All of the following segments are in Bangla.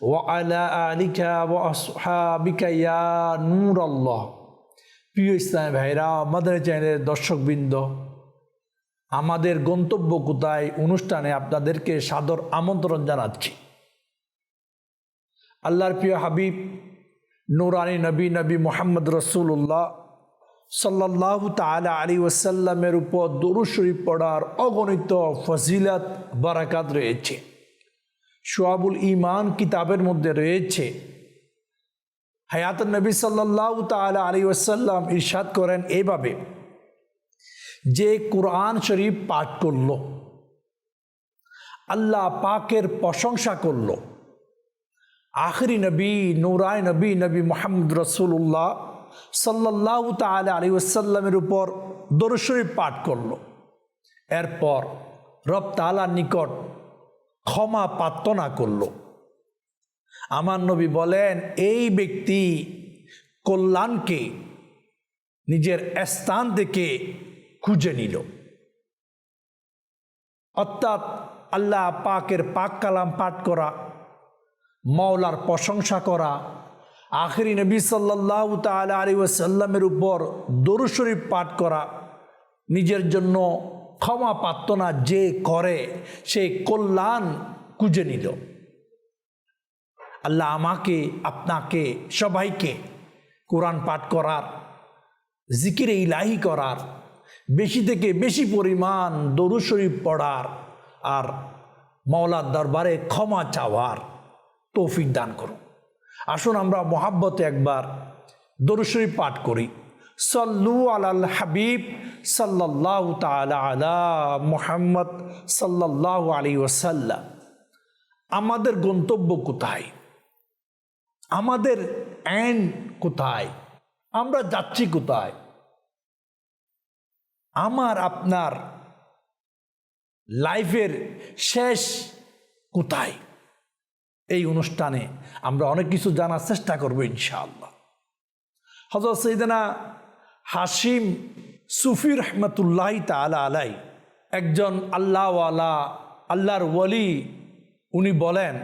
ওয়ালা আলিকা ওয়াসহাবিকা ইয়া নূর আল্লাহ প্রিয় ইসলামী ভাইরা, আমাদের চ্যানেলের দর্শকবৃন্দ, আমাদের গন্তব্য কোথায়? অনুষ্ঠানে আপনাদেরকে সাদর আমন্ত্রণ জানাচ্ছি। আল্লাহর প্রিয় হাবিব, নুরানি নবী নবী মোহাম্মদ রসুল্লাহ সাল্লাহ তালা আলী ওসাল্লামের উপর দরুশরী পড়ার অগণিত ফজিলাত, বারাকাত রয়েছে। সোয়াবুল ইমান কিতাবের মধ্যে রয়েছে। হায়াত নবী সাল্লাহ তালা আলী ওসাল্লাম ইরশাদ করেন এইভাবে যে কোরআন শরীফ পাঠ করল, আল্লাহ পাকের প্রশংসা করল, আখরি নবী, নুরায় নবী নবী মোহাম্মদ রসুল্লাহ সাল্লাহ তালা আলী ওসাল্লামের উপর দরশরীফ পাঠ করল। এরপর রব তালার নিকট ক্ষমা প্রার্থনা করল। আমার নবী বলেন, এই ব্যক্তি কল্যাণকে, নিজের স্থান থেকে খুঁজে নিল। অর্থাৎ আল্লাহ পাকের পাক কালাম পাঠ করা, মাওলার প্রশংসা করা, আখরি নবী সাল্লাহ তাল আলী ওসাল্লামের উপর দরু শরীফ পাঠ করা, নিজের জন্য ক্ষমা প্রার্থনা যে করে, সে কল্যাণ খুঁজে নিল। আল্লাহ আমাকে, আপনাকে, সবাইকে কোরআন পাঠ করার, জিকিরে ইলাহি করার, বেশি থেকে বেশি পরিমাণ দরু শরীফ পড়ার আর মাওলার দরবারে ক্ষমা চাওয়ার তৌফিক দান করুন। আসুন আমরা মহাব্বতে একবার দরু শরীফ পাঠ করি। সল্লু আলাল হাবিব সাল্লাহ তালা আলা মোহাম্মদ সাল্লাহ আলী ওসাল্লাম আমাদের গন্তব্য কোথায়? আমাদের অ্যান্ড কোথায়? আমরা যাচ্ছি কোথায়? আমার, আপনার লাইফের শেষ কোথায়? এই অনুষ্ঠানে আমরা অনেক কিছু জানার চেষ্টা করব ইনশাআল্লাহ। হজরত সৈদানা হাসিম সুফি রহমতুল্লাহ তালা আলাই একজন আল্লাহওয়ালা, আল্লাহর ওয়ালি, উনি বলেন,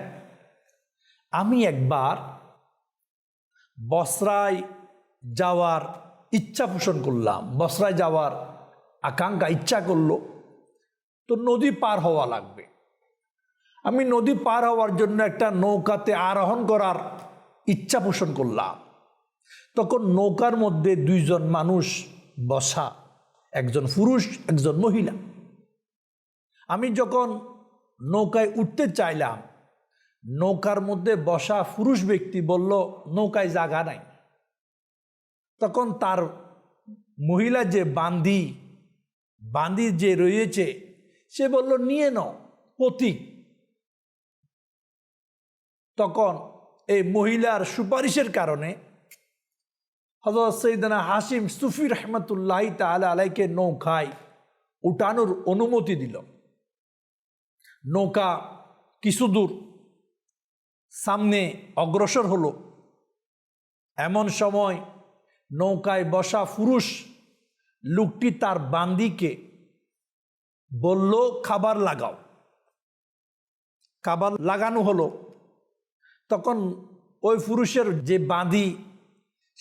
আমি একবার বসরায় যাওয়ার ইচ্ছা পোষণ করলাম, বসরায় যাওয়ার আকাঙ্ক্ষা, ইচ্ছা করল, তো নদী পার হওয়া লাগবে। আমি নদী পার হওয়ার জন্য একটা নৌকাতে আরোহণ করার ইচ্ছা পোষণ করলাম। তখন নৌকার মধ্যে দুইজন মানুষ বসা, একজন পুরুষ, একজন মহিলা। আমি যখন নৌকায় উঠতে চাইলাম, নৌকার মধ্যে বসা পুরুষ ব্যক্তি বলল, নৌকায় জাগা নাই। তখন তার মহিলা যে বান্দি বান্দি যে রয়েছে, সে বলল, নিয়ে নাও প্রতীক তখন এই মহিলার সুপারিশের কারণে হজরত সৈদানা হাসিম সুফি রহমতুল্লাহ তালা আলাইকে নৌকায় উঠানোর অনুমতি দিল। নৌকা কিছু দূর সামনে অগ্রসর হলো। এমন সময় নৌকায় বসা পুরুষ লোকটি তার বান্দিকে বলল, খাবার লাগাও। খাবার লাগানো হলো। তখন ওই পুরুষের যে বাঁধি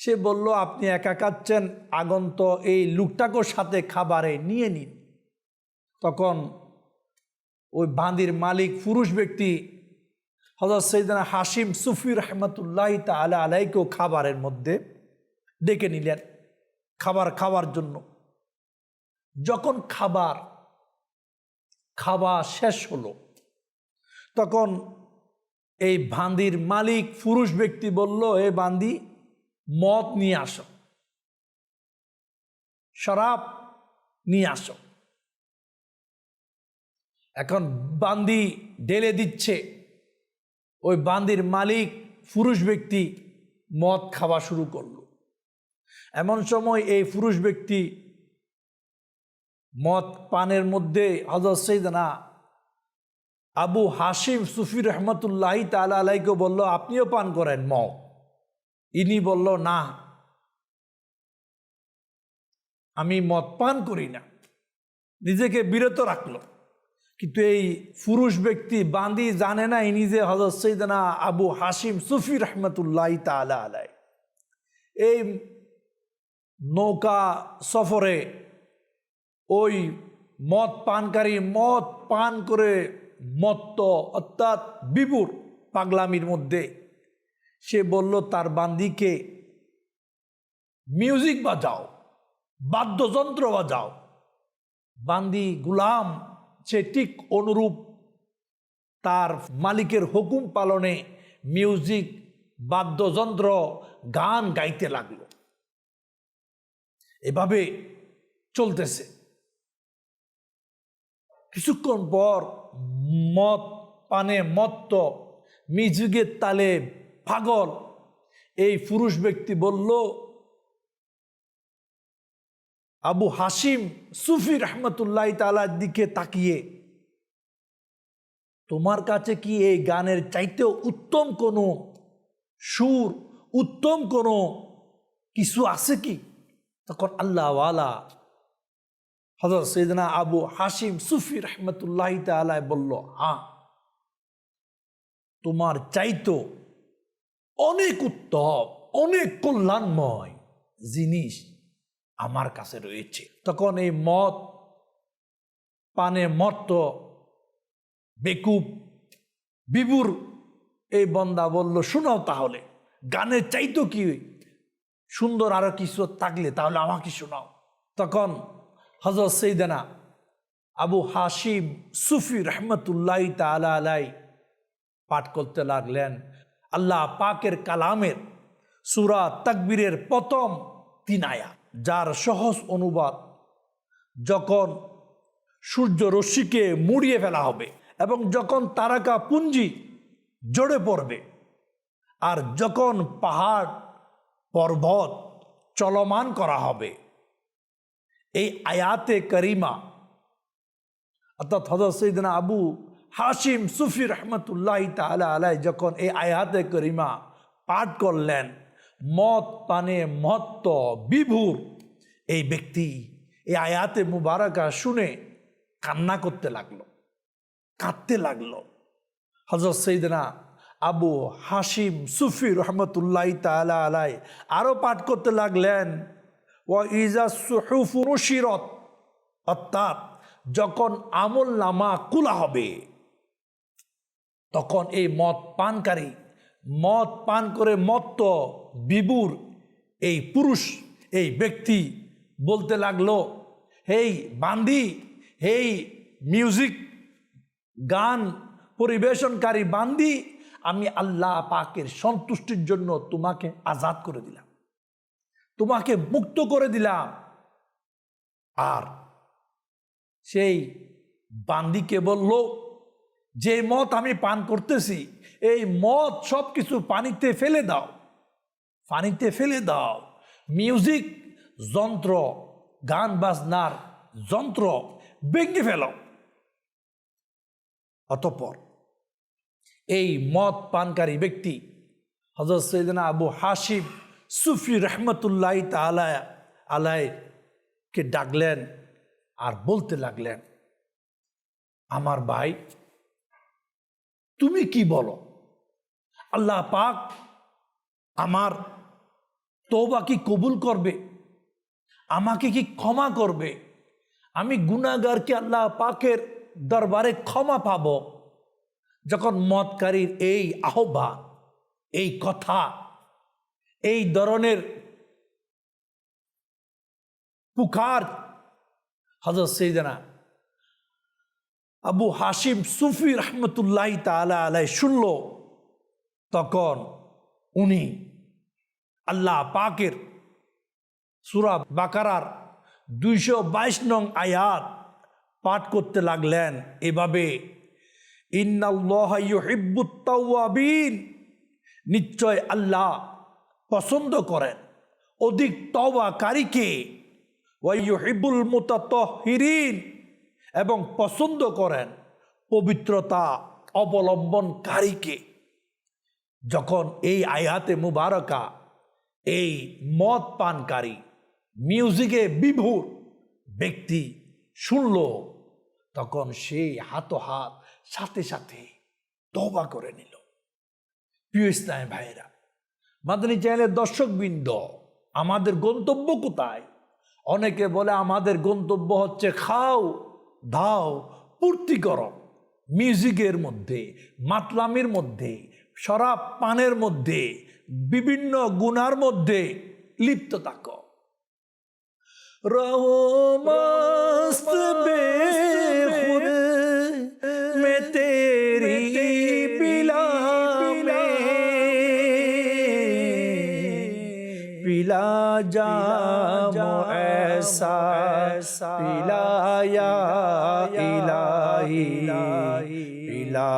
সে বলল, আপনি একা কাচ্ছেন আগন্ত এই লুকটাকেও সাথে খাবারে নিয়ে নিন। তখন ওই বাঁধির মালিক পুরুষ ব্যক্তি হজরত সৈদানা হাসিম সুফি রহমতুল্লাহ তালা আলাইকেও খাবারের মধ্যে ডেকে নিলেন, খাবার খাওয়ার জন্য। যখন খাবার খাওয়া শেষ হলো, তখন এই বান্দির মালিক পুরুষ ব্যক্তি বলল, এ বান্দি মদ নিয়ে আসো। শরাব নিয়ে আসো। এখন বান্দি ঢেলে দিচ্ছে। ওই বান্দির মালিক পুরুষ ব্যক্তি মদ খাওয়া শুরু করল। এমন সময় এই পুরুষ ব্যক্তি মদ পানের মধ্যে হজরত সৈদানা আবু হাসিম সুফি রহমতুল্লাহ তালা আলাইকে বলল, আপনিও পান করেন মদ? ইনি বলল, না, আমি মদ পান করি না। নিজেকে বিরত রাখল। কিন্তু এই পুরুষ ব্যক্তি বান্দি জানে না, ইনি যে হজরত সৈদানা আবু হাসিম সুফি রহমতুল্লাহ তালা আলাই। এই নৌকা সফরে ওই মদ পানকারী মদ পান করে মত্ত অর্থাৎ বিপুর পাগলামির মধ্যে সে বলল, তার বান্দিকে মিউজিক বাজাও, বাদ্যযন্ত্র বাজাও। বান্দি গুলাম, সে ঠিক অনুরূপ তার মালিকের হুকুম পালনে মিউজিক বাদ্যযন্ত্র, গান গাইতে লাগল। এভাবে চলতেছে। কিছুক্ষণ পর মদ, পানে মত্ত মিউজিকের তালে পাগল। এই পুরুষ ব্যক্তি বলল, আবু হাসিম সুফি রহমতুল্লাহ তালার দিকে তাকিয়ে, তোমার কাছে কি এই গানের চাইতেও উত্তম কোনো সুর, উত্তম কোনো কিছু আছে কি? তখন আল্লাহওয়ালা হজরত সৈদনা আবু হাসিম সুফি রহমতুল্লাহ তালায় বলল হ্যাঁ তোমার চাইতো অনেক উত্তম, অনেক কল্যাণময় জিনিস আমার কাছে রয়েছে। তখন এই মদ পানে মত্ত বেকুব বিবুর এই বন্দা বলল, শোনাও তাহলে গানের চাইতো কি সুন্দর আরও কিছু থাকলে, তাহলে আমাকে শোনাও। তখন হজরত সৈদানা আবু হাসিম সুফি রহমতুল্লাহ তালা আলাই পাঠ করতে লাগলেন। আল্লাহ পাকের কালামের সুরা তাকবীরের প্রথম তিন আয়া যার সহজ অনুবাদ যখন সূর্য রশ্মিকে মুড়িয়ে ফেলা হবে এবং যখন তারকা পুঞ্জি জড়ে পড়বে আর যখন পাহাড় পর্বত চলমান করা হবে, এই আয়াতে করিমা অর্থাৎ হজরত সৈদিনা আবু হাসিম সুফি রহমতুল্লাহ তালা আলাই যখন এই আয়াতে করিমা পাঠ করলেন মত পানে মত্ত বিভুর, এই ব্যক্তি এই আয়াতে মুবারকা শুনে কান্না করতে লাগল, কাঁদতে লাগল। হজরত সৈদনা আবু হাসিম সুফি রহমতুল্লাহ তালা আলাই আরও পাঠ করতে লাগলেন ও ইজা সুহুফুরশিরত অর্থাৎ যখন আমল নামা কুলা হবে তখন এই মদ পানকারী, মদ পান করে মত্ত বিবুর এই পুরুষ, এই ব্যক্তি বলতে লাগল, হেই বান্দি, হেই মিউজিক গান পরিবেশনকারী বান্দি, আমি আল্লাহ পাকের সন্তুষ্টির জন্য তোমাকে আজাদ করে দিলাম, তোমাকে মুক্ত করে দিলাম। আর সেই বান্দিকে বলল যে মত আমি পান করতেছি, এই মদ সব কিছু পানিতে ফেলে দাও। পানিতে ফেলে দাও। মিউজিক যন্ত্র, গান বাজনার যন্ত্র ভেঙে ফেল। অতঃপর এই মদ পানকারী ব্যক্তি হজরত সৈদিনা আবু হাসিব সুফি রহমতুল্লাহ তালা আলায়কে ডাকলেন আর বলতে লাগলেন, আমার ভাই তুমি কি বলো? আল্লাহ পাক আমার তৌবা কি কবুল করবে? আমাকে কি ক্ষমা করবে? আমি গুণাগারকে আল্লাহ পাকের দরবারে ক্ষমা পাব। যখন মতকারীর এই আহ্বান, এই কথা, এই ধরনের পুকার হজরত সেইদানা আবু হাসিম সুফি রহমতুল্লাহ তালা আলাই শুনল, তখন উনি আল্লাহ পাকের সুরা বাকারার দুইশো বাইশ নং আয়াত পাঠ করতে লাগলেন। এভাবে ইন্নাল্লাহিবুত্তাবিন নিশ্চয় আল্লাহ পছন্দ করেন। অধিক তবাকারীকে ওয়াইহিবুল মুতাতহিরিন এবং পছন্দ করেন পবিত্রতা অবলম্বনকারীকে। যখন এই আয়াতে মুবারকা, এই মদ পানকারী, মিউজিকে বিভোর ব্যক্তি শুনল, তখন সেই হাত হাত সাথে সাথে তবা করে নিল। প্রিয় ইসলাম ভাইয়েরা, মাদানী চ্যানেলের দর্শকবৃন্দ, আমাদের গন্তব্য কোথায়? অনেকে বলে আমাদের গন্তব্য হচ্ছে খাও। দাও পূর্তি করো মিউজিকের মধ্যে মাতলামির মধ্যে শরাব পানের মধ্যে বিভিন্ন গুনার মধ্যে লিপ্ত থাক। মে পিলা পিলা যা पिला में पिला जाम ऐसा पिलाया इलाही पिला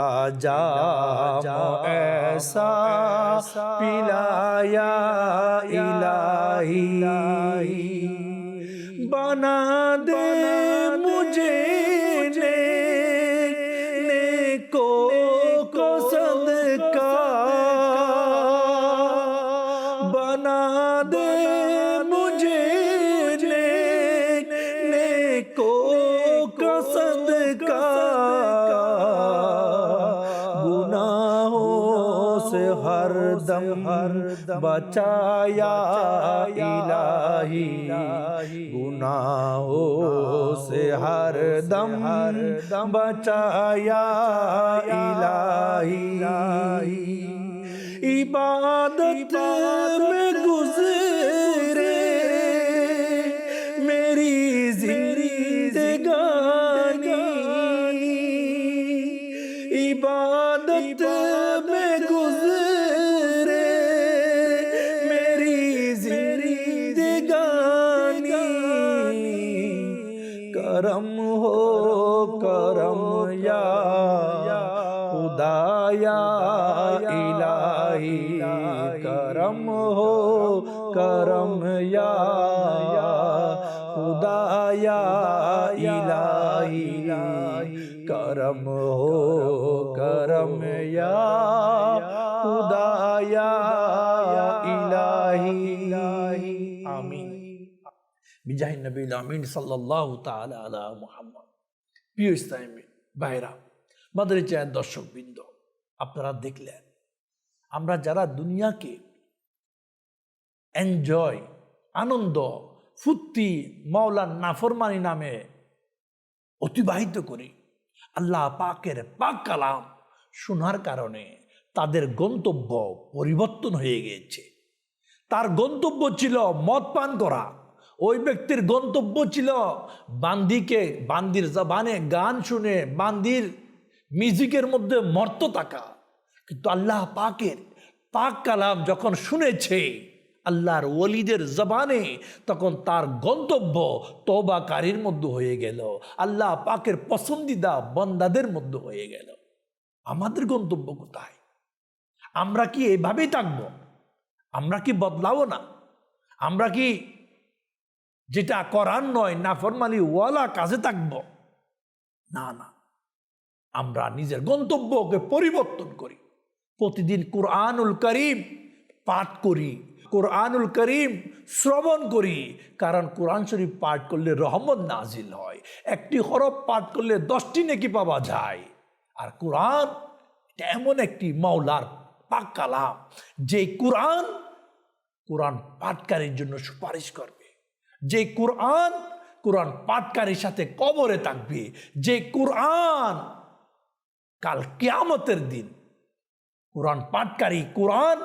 जाम ऐसा पिलाया इलाही बना दे बचाया इलाही। गुनाहों से हर दम हर दम बचाया इलाही इबादत में गुजरे खुदाया इलाही करम हो करम या खुदाया इलाही करम हो करम या खुदाया इलाही आमीन বিজাহিন নবী আমিন সাল্লাহ তালা আলা মুহাম্মদ প্রিয় ইসলামী ভাইরা মাদারি চায়ের দর্শক বৃন্দ আপনারা দেখলেন। আমরা যারা দুনিয়াকে এনজয় আনন্দ, ফুর্তি, মাওলার নাফরমানি নামে অতিবাহিত করি, আল্লাহ পাকের পাক কালাম শোনার কারণে তাদের গন্তব্য পরিবর্তন হয়ে গিয়েছে। তার গন্তব্য ছিল মদ পান করা। ওই ব্যক্তির গন্তব্য ছিল বান্দিকে, বান্দির জবানে গান শুনে, বান্দির মিউজিকের মধ্যে মর্ত থাকা। কিন্তু আল্লাহ পাকের পাক কালাম যখন শুনেছে, আল্লাহর ওলিদের জবানে তখন তার গন্তব্য তবাকারীর মধ্যে হয়ে গেল। আল্লাহ পাকের পছন্দিদা বন্দাদের মধ্যে হয়ে গেল। আমাদের গন্তব্য কোথায়? আমরা কি এভাবেই থাকব? আমরা কি বদলাবো না? আমরা কি যেটা করার নয়, নাফরমানি ওয়ালা কাজে থাকব? না না। আমরা নিজের গন্তব্যকে পরিবর্তন করি। প্রতিদিন কোরআনুল করিম পাঠ করি, কোরআনুল করিম শ্রবণ করি, কারণ কোরআন শরীফ পাঠ করলে রহমত নাজিল হয়, একটি হরফ পাঠ করলে দশটি নেকি পাওয়া যায়। আর কোরআন, এটা এমন একটি মাওলার পাক কালাম, যে কোরআন কোরআন পাঠকারীর জন্য সুপারিশ করবে। যে কোরআন কোরআন পাঠকারীর সাথে কবরে থাকবে। যে কোরআন কাল কেয়ামতের দিন। কোরআন পাঠকারী কোরআন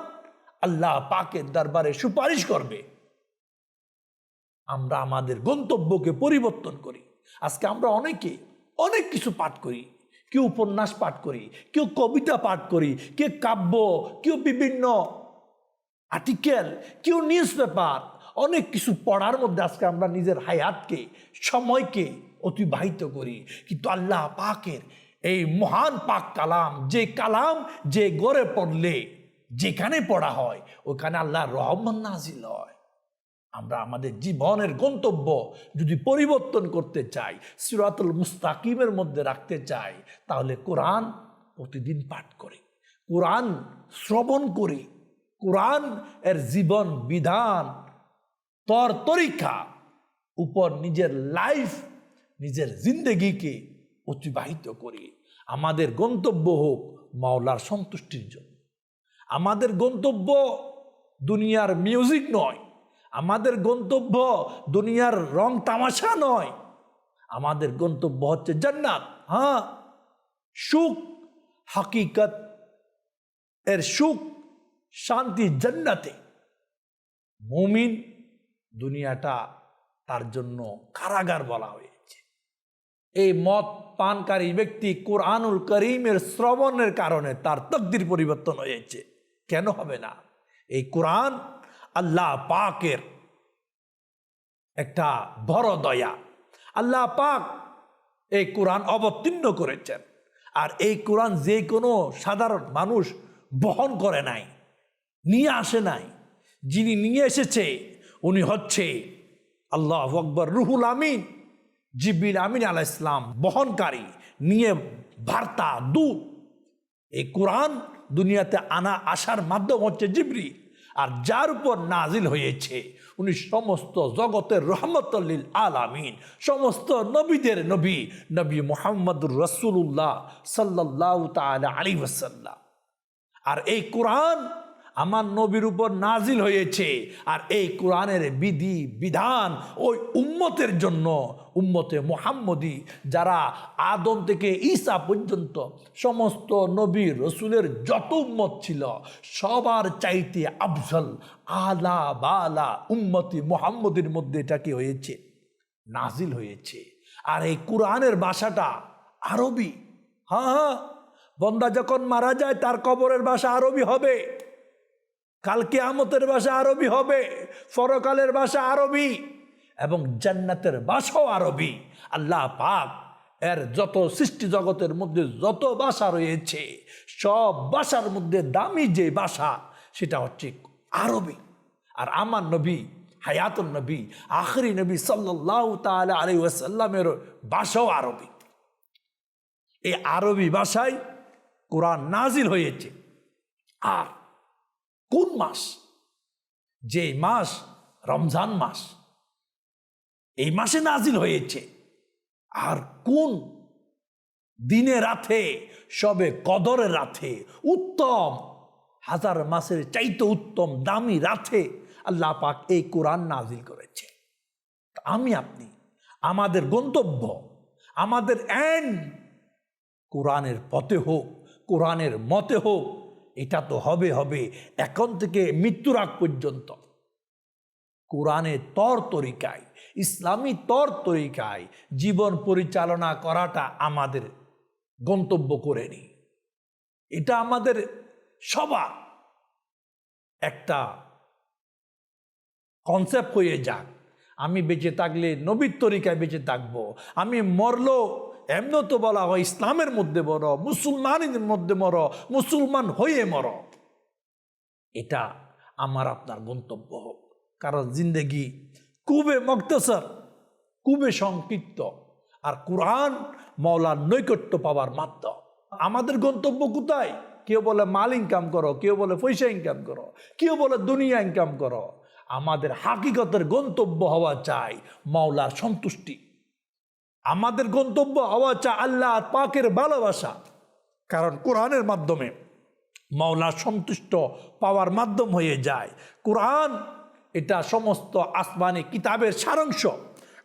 আল্লাহ পাকের দরবারে সুপারিশ করবে। আমরা আমাদের গন্তব্যকে পরিবর্তন করি। আজকে আমরা অনেকে অনেক কিছু পাঠ করি। কেউ উপন্যাস পাঠ করি, কেউ কবিতা পাঠ করি কেউ কাব্য, কেউ বিভিন্ন আর্টিকেল, কেউ নিউজ পেপার, অনেক কিছু পড়ার মধ্যে আজকে আমরা নিজের হায়াতকে, সময়কে অতিবাহিত করি। কিন্তু আল্লাহ পাকের এই মহান পাক কালাম, যে কালাম যে গড়ে পড়লে যেখানে পড়া হয়, ওখানে আল্লাহর রহমান নাজিল হয়। আমরা আমাদের জীবনের গন্তব্য যদি পরিবর্তন করতে চাই, সিরাতুল মুস্তাকিমের মধ্যে রাখতে চাই, তাহলে কোরআন প্রতিদিন পাঠ করি, কোরআন শ্রবণ করি, কোরআন এর জীবন বিধান, তর তরিকা, উপর নিজের লাইফ নিজের জিন্দগিকে অতিবাহিত করি। আমাদের গন্তব্য হোক মাওলার সন্তুষ্টির জন্য। আমাদের গন্তব্য দুনিয়ার মিউজিক নয়। আমাদের গন্তব্য দুনিয়ার রং তামাশা নয়। আমাদের গন্তব্য হচ্ছে জান্নাত। হ্যাঁ? সুখ, হাকিকত, এর সুখ, শান্তি জান্নাতে। মুমিন দুনিয়াটা তার জন্য কারাগার বলা হয়েছে। এই মদ পানকারী ব্যক্তি কোরআনুল করিমের শ্রবণের কারণে তার তকদির পরিবর্তন হয়েছে কেন হবে না? এই কোরআন আল্লাহ পাকের একটা বড় দয়া। আল্লাহ পাক এই কোরআন অবতীর্ণ করেছেন। আর এই কোরআন যে কোনো সাধারণ মানুষ বহন করে নাই, নিয়ে আসে নাই। যিনি নিয়ে এসেছে, উনি হচ্ছে আল্লাহ আকবর রুহুল আমিন। জিবিল আমিন আলাহ ইসলাম বহনকারী, নিয়ে বার্তা দূত এই কোরআন দুনিয়াতে আনা, আসার মাধ্যম হচ্ছে জিবরি আর যার উপর নাজিল হয়েছে, উনি সমস্ত জগতের রহমতুল্লিল আলামিন, সমস্ত নবীদের নবী নবী মোহাম্মদুর রসুল্লাহ সাল্লাহ তালা আলী ওসাল্লাম আর এই কোরআন আমার নবীর উপর নাজিল হয়েছে। আর এই কোরআনের বিধি, বিধান ওই উম্মতের জন্য, উম্মতে মোহাম্মদী, যারা আদম থেকে ঈসা পর্যন্ত সমস্ত নবী রসুলের যত উম্মত ছিল, সবার চাইতে আফজল, আলা বালা উম্মতি মোহাম্মদের মধ্যে এটা কি হয়েছে? নাজিল হয়েছে। আর এই কোরআনের ভাষাটা আরবি। হ্যাঁ হ্যাঁ। বন্দা যখন মারা যায়, তার কবরের ভাষা আরবি হবে। কালকে আমতের ভাষা আরবি হবে ফরকালের ভাষা আরবি এবং জান্নাতের ভাষাও আরবি। আল্লাহ পাক এর যত সৃষ্টি জগতের মধ্যে যত ভাষা রয়েছে, সব ভাষার মধ্যে দামি যে ভাষা সেটা হচ্ছে আরবি। আর আমার নবী হায়াতুল নবী, আখরি নবী সাল্লাহ তাল আলী ওয়াসাল্লামের ভাষাও আরবি। এই আরবি ভাষায় কোরআন নাজিল হয়েছে। আর কোন মাস? যে মাস রমজান মাস। এই মাসে নাজিল হয়েছে। আর কোন দিনে রাতে, সবে কদরের রাতে, উত্তম, হাজার মাসের চাইতে উত্তম, দামি রাতে আল্লাহ পাক এই কোরআন নাজিল করেছে। আমি আপনি, আমাদের গন্তব্য, আমাদের এন্ড কোরআনের পথে হোক, কোরআনের মতে হোক এটা তো হবে হবে। এখন থেকে মৃত্যুর আগ পর্যন্ত। কোরআনের তর তরিকায়, ইসলামী তর তরিকায় জীবন পরিচালনা করাটা আমাদের গন্তব্য করে নি এটা আমাদের সবার একটা কনসেপ্ট হয়ে যাক। আমি বেঁচে থাকলে নবীর তরিকায় বেঁচে থাকব। আমি মরলো এমন তো বলা হয়, ইসলামের মধ্যে মর মুসলমানের মধ্যে মর, মুসলমান হয়ে মর। এটা আমার আপনার গন্তব্য হোক। কারণ জিন্দেগি খুবই মক্তসর, খুবই সংক্ষিপ্ত আর কোরআন মৌলার নৈকট্য পাওয়ার মাধ্যম আমাদের গন্তব্য কোথায়? কেউ বলে মাল ইনকাম করো, কেউ বলে পয়সা ইনকাম করো, কেউ বলে দুনিয়া ইনকাম করো। আমাদের হাকিকতের গন্তব্য হওয়া চাই মাওলার সন্তুষ্টি। আমাদের গন্তব্য হওয়া আল্লাহ পাকের ভালোবাসা। কারণ কোরআনের মাধ্যমে মাওলা সন্তুষ্ট পাওয়ার মাধ্যম হয়ে যায়। কোরআন এটা সমস্ত আসমানি কিতাবের সারাংশ।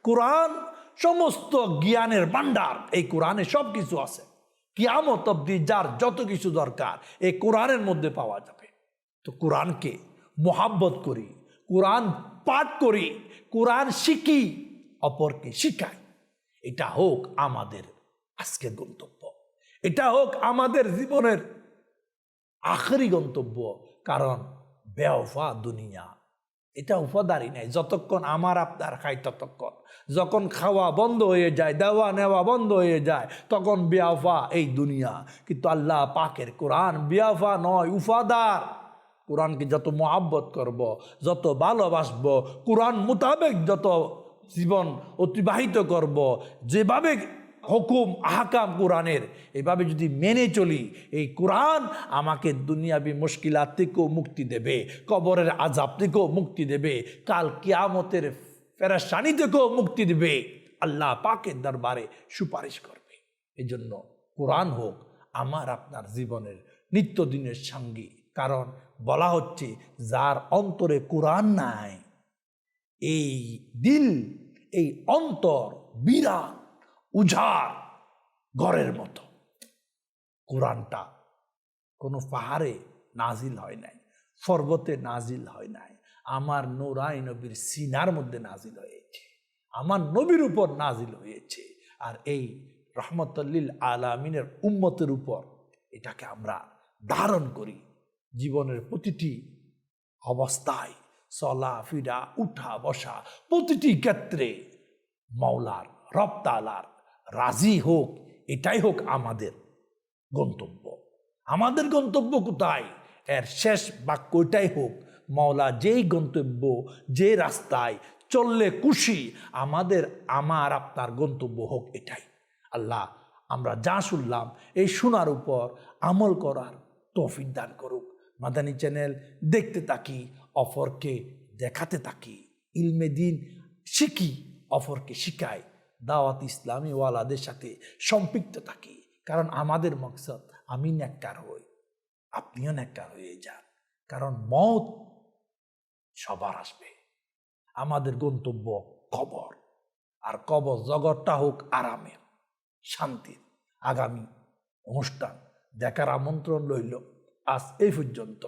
কোরআন সমস্ত জ্ঞানের ভাণ্ডার। এই কোরআনে সব কিছু আছে। কিয়ামত অব্দি যার যত কিছু দরকার, এই কোরআনের মধ্যে পাওয়া যাবে। তো কোরআনকে মোহাব্বত করি, কোরআন পাঠ করি, কোরআন শিখি, অপরকে শিখাই। এটা হোক আমাদের আজকের গন্তব্য। এটা হোক আমাদের জীবনের আখরি গন্তব্য, কারণ বেওফা দুনিয়া। এটা উপাদারি নাই, যতক্ষণ আমার আপনার খাই ততক্ষণ। যখন খাওয়া বন্ধ হয়ে যায়, দেওয়া নেওয়া বন্ধ হয়ে যায়, তখন বিয়াফা এই দুনিয়া। কিন্তু আল্লাহ পাকের কোরআন বিয়াফা নয়, উফাদার। কোরআনকে যত মোহাব্বত করব, যত ভালোবাসব, কোরআন মোতাবেক যত জীবন অতিবাহিত করব। যেভাবে হুকুম, আহকাম কোরআনের, এভাবে যদি মেনে চলি, এই কোরআন আমাকে দুনিয়াবি মুশকিলাত থেকেও মুক্তি দেবে, কবরের আজাব থেকেও মুক্তি দেবে, কাল কিয়ামতের ফেরাসানি থেকেও মুক্তি দেবে। আল্লাহ পাকের দরবারে সুপারিশ করবে। এই জন্য কোরআন হোক আমার আপনার জীবনের নিত্যদিনের সঙ্গী। কারণ বলা হচ্ছে, যার অন্তরে কোরআন নাই এই দিল, এই অন্তর বিরাট, উজাড় ঘরের মতো। কোরআনটা কোনো পাহাড়ে নাজিল হয় নাই, পর্বতে নাজিল হয় নাই। আমার নোরাই নবীর সিনার মধ্যে নাজিল হয়েছে, আমার নবীর উপর নাজিল হয়েছে। আর এই রহমতুল্লিল আলামিনের উম্মতের উপর এটাকে আমরা ধারণ করি জীবনের প্রতিটি অবস্থায়। চলা, ফিরা, উঠা, বসা, প্রতিটি ক্ষেত্রে মাওলার রপ্তালার রাজি হোক, এটাই হোক আমাদের গন্তব্য। আমাদের গন্তব্য কোথায়? এর শেষ বাক্য এটাই হোক, মাওলা যেই গন্তব্য, যে রাস্তায় চললে খুশি, আমাদের, আমার, আপনার গন্তব্য হোক এটাই। আল্লাহ, আমরা যা শুনলাম, এই শোনার উপর আমল করার তৌফিক দান করুক। মাদানী চ্যানেল, দেখতে থাকি অফরকে দেখাতে থাকি। ইলমে দিন শিখি, অফরকে শিখাই। দাওয়াত ইসলামী ওয়ালাদের সাথে সম্পৃক্ত থাকি। কারণ আমাদের মকসদ, আমি ন্যাক্কার হই। আপনিও ন্যাক্কার হয়ে যান। কারণ মত সবার আসবে। আমাদের গন্তব্য কবর। আর কবর জগৎটা হোক আরামের, শান্তির। আগামী অনুষ্ঠান দেখার আমন্ত্রণ রইল আজ এই পর্যন্ত।